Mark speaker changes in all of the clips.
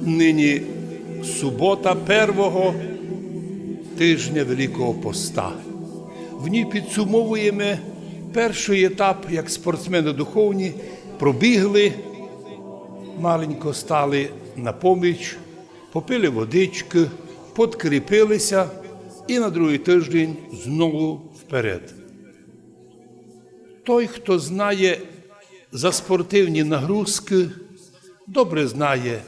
Speaker 1: Нині субота первого тижня Великого Поста. В ній підсумовуємо перший етап, як спортсмени духовні пробігли, маленько стали на поміч, попили водички, подкріпилися і на другий тиждень знову вперед. Той, хто знає за спортивні нагрузки, добре знає,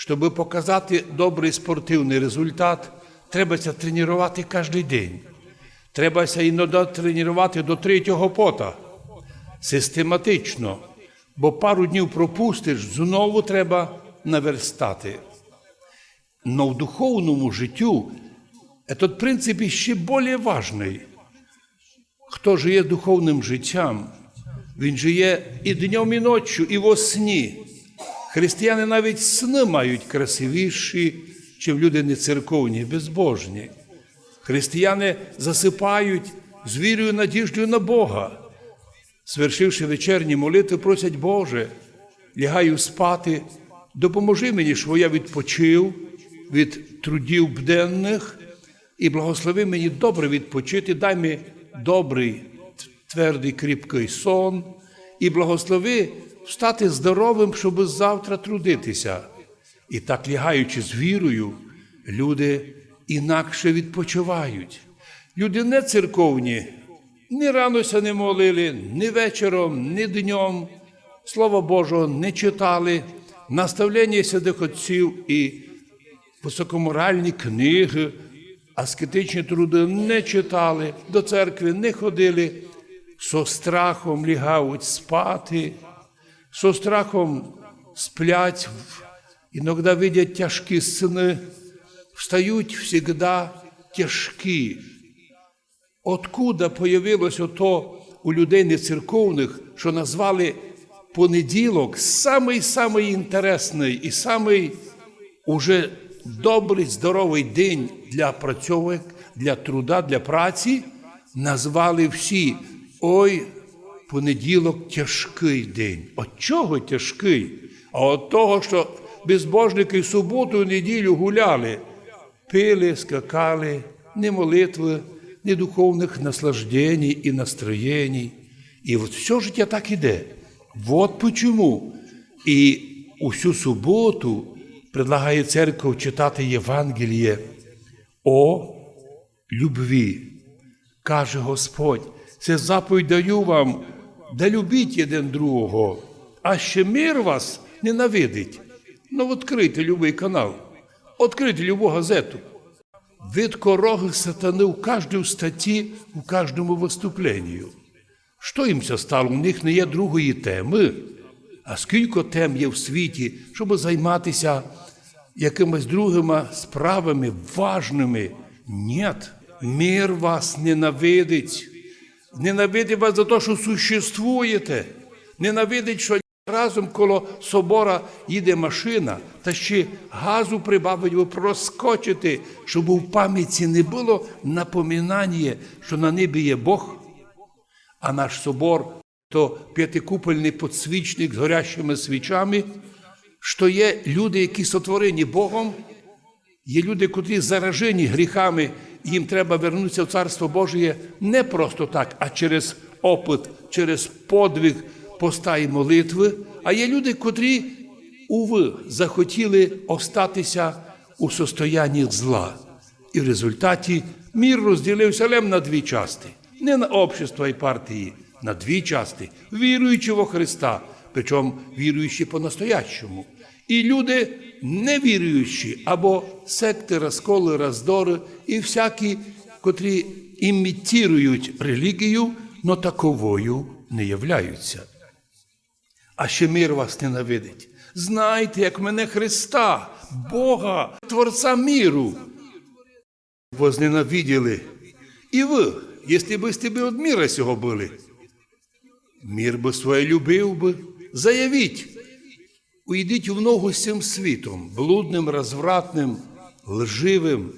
Speaker 1: щоб показати добрий спортивний результат, треба тренувати кожен день. Треба іноді тренувати до третього пота систематично, бо пару днів пропустиш, знову треба наверстати. Но в духовному життю этот принцип ще більш важний. Хто живе духовним життям, він живе і днем, і ночі, і во сні. Християни навіть сни мають красивіші, чим люди не церковні, безбожні. Християни засипають з вірою, надіждою на Бога. Свершивши вечірні молитви, просять Боже, лягаю спати, допоможи мені, що я відпочив від трудів бденних і благослови мені добре відпочити, дай мені добрий, твердий, кріпкий сон і благослови встати здоровим, щоб завтра трудитися. І так, лягаючи з вірою, люди інакше відпочивають. Люди не церковні, ні ранося не молили, ні вечором, ні днем, Слово Божого не читали, наставлення святих і високоморальні книги, аскетичні труди не читали, до церкви не ходили, со страхом лягають спати, со страхом сплять, іноді видять тяжкі сни, встають всегда тяжкі. Откуда появилось ото у людей нецерковних, що назвали понеділок самий самий інтересний і самий уже добрий, здоровий день для працьовок, для труда, для праці, назвали всі. Ой, понеділок тяжкий день. От чого тяжкий? А от того, що безбожники в суботу і неділю гуляли, пили, скакали, не молитви, не духовних наслаждень і настроєнь. І от все життя так іде. Вот почему. І усю суботу предлагає церква читати Євангеліє о любві. Каже Господь, це заповідь даю вам, да любіть один другого, а ще мир вас ненавидить. Ну, відкрийте любий канал, відкрийте любу газету. Від короги сатани у кожній статті, у кожному виступленні. Що їм це стало? У них не є другої теми. А скільки тем є в світі, щоб займатися якимись другими справами важними? Ні, мир вас ненавидить. Ненавидить вас за те, що существуєте. Ненавидить, що разом коло собора їде машина, та ще газу прибавить, ви проскочите, щоб у пам'яті не було напоминання, що на небі є Бог, а наш собор то п'ятикупольний подсвічник з горящими свічами, що є люди, які сотворені Богом, є люди, котрі заражені гріхами, їм треба вернутися в Царство Божє не просто так, а через опит, через подвиг поста і молитви. А є люди, котрі, уви, захотіли остатися у состоянні зла. І в результаті мір розділився лем на дві части. Не на общество і партії, на дві части, віруючи во Христа, причому віруючи по-настоящому. І люди невіруючі, або секти, розколи, роздори, і всякі, котрі імітірують релігію, но таковою не являються. А ще мир вас ненавидить. Знайте, як мене Христа, Бога, Творця міру, возненавиділи. І ви, якщо б сте від міра сього були, мір би своє любив би, заявіть, уйдіть в ногу з цим світом, блудним, розвратним, лживим.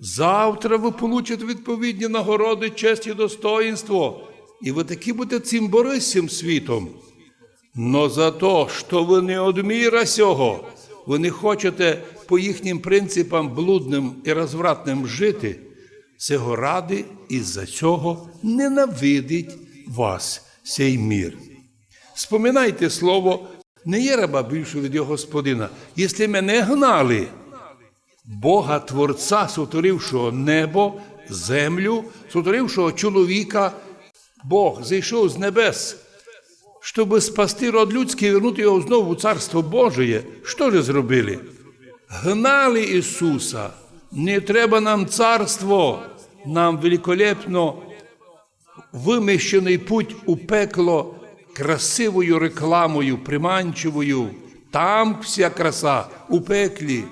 Speaker 1: Завтра ви получите відповідні нагороди, честь і достоїнство, і ви такі будете цим бори з цим світом. Но за то, що ви не од міра сього, ви не хочете по їхнім принципам блудним і розвратним жити, цього ради із-за цього ненавидить вас цей мір. Споминайте слово, не є раба більше від його господина. Якщо мене гнали, Бога Творця, сотворившого небо, землю, сотворившого чоловіка, Бог зійшов з небес, щоб спасти род людський і вернути його знову в Царство Божие. Що ж зробили? Гнали Ісуса. Не треба нам царство, нам великолепно виміщений путь у пекло красивою рекламою, приманчивою. Там вся краса у пеклі.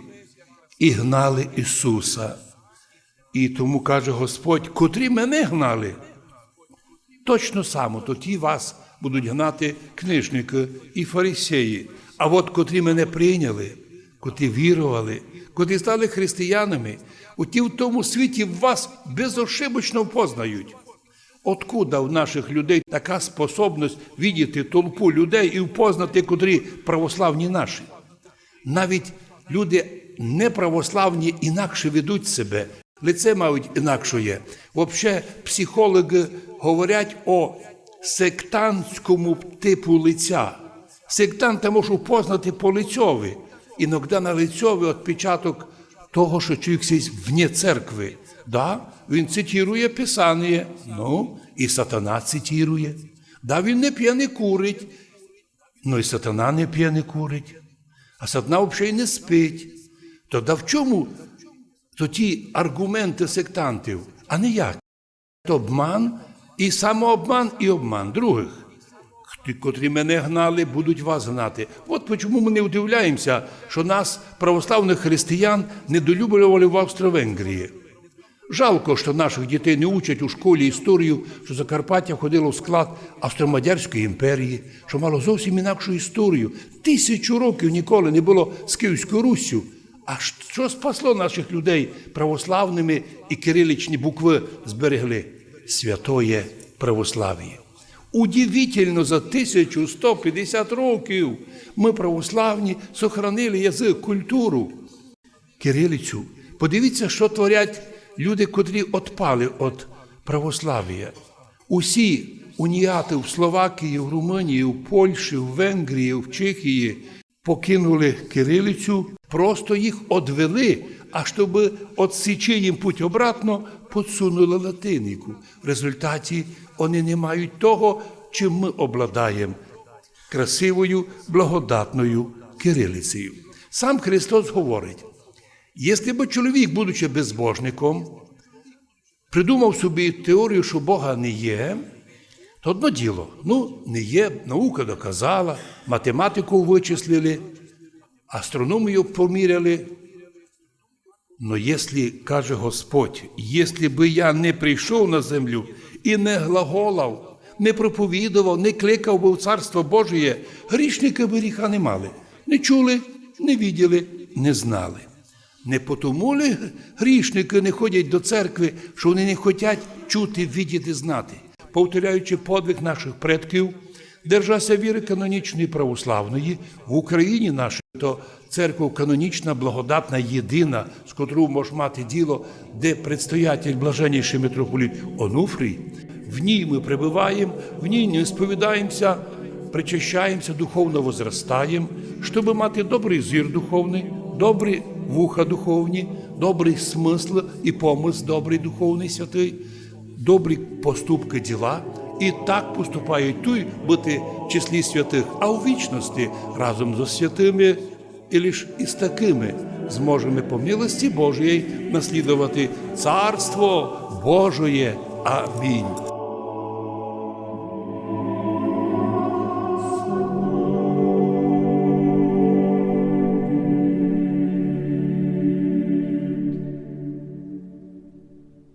Speaker 1: І гнали Ісуса. І тому каже Господь, котрі мене гнали, точно само, то ті вас будуть гнати книжники і фарисеї. А от котрі мене прийняли, котрі вірували, котрі стали християнами, у ті в тому світі вас безошибочно впознають. Откуда в наших людей така способність видіти толпу людей і впознати, котрі православні наші? Навіть люди неправославні інакше ведуть себе, лице мають інакшоє. Взагалі, психологи говорять о сектантському типу лиця. Сектанта може впознати по лицьові. Іноді на лицьові відпечаток того, що чоловік вне церкви. Да, він цитує Писання, ну, і сатана цитує. Да, він не п'є, не курить, ну і сатана не п'є, не курить. А сатана взагалі не спить. Тоді в чому то ті аргументи сектантів, а не як? То обман і самообман, і обман других. Котрі мене гнали, будуть вас гнати. От чому ми не удивляємося, що нас, православних християн, недолюблювали в Австро-Венгрії. Жалко, що наших дітей не учать у школі історію, що Закарпаття входило в склад Австро-Мадярської імперії, що мало зовсім інакшу історію. Тисячу років ніколи не було з Київською Руссю. А що спасло наших людей православними і кириличні букви зберегли? Святоє православ'я. Удивительно, за 1150 років ми православні сохранили язик, культуру, кирилицю. Подивіться, що творять люди, котрі отпали від православ'я. Усі уніати в Словакії, в Румунії, в Польщі, в Венгрії, в Чехії покинули кирилицю, просто їх одвели, а щоб отсічи їм путь обратно, подсунули латинику. В результаті вони не мають того, чим ми обладаємо красивою, благодатною кирилицею. Сам Христос говорить: якщо б чоловік, будучи безбожником, придумав собі теорію, що Бога не є, то одно діло, ну, не є, наука доказала, математику вичислили, астрономію поміряли. Но якщо, каже Господь, якщо би я не прийшов на землю і не глаголав, не проповідував, не кликав би в Царство Божє, грішники би гріха не мали, не чули, не відділи, не знали. Не потому ли грішники не ходять до церкви, що вони не хочуть чути, віддіти, знати, повторяючи подвиг наших предків, держася віри канонічної православної в Україні нашій, то церква канонічна, благодатна, єдина, з котрою може мати діло, де предстоятель блаженніший митрополіт Онуфрій. В ній ми пребуваємо, в ній не сповідаємося, причащаємося, духовно возростаємо, щоб мати добрий зір духовний, добрі вуха духовні, добрий смисл і помис, добрий духовний святий, добрі поступки діла. І так поступають тут бути в числі святих, а у вічності разом зі святими, і лише із такими зможемо по милості Божої наслідувати Царство Божоє. Амінь.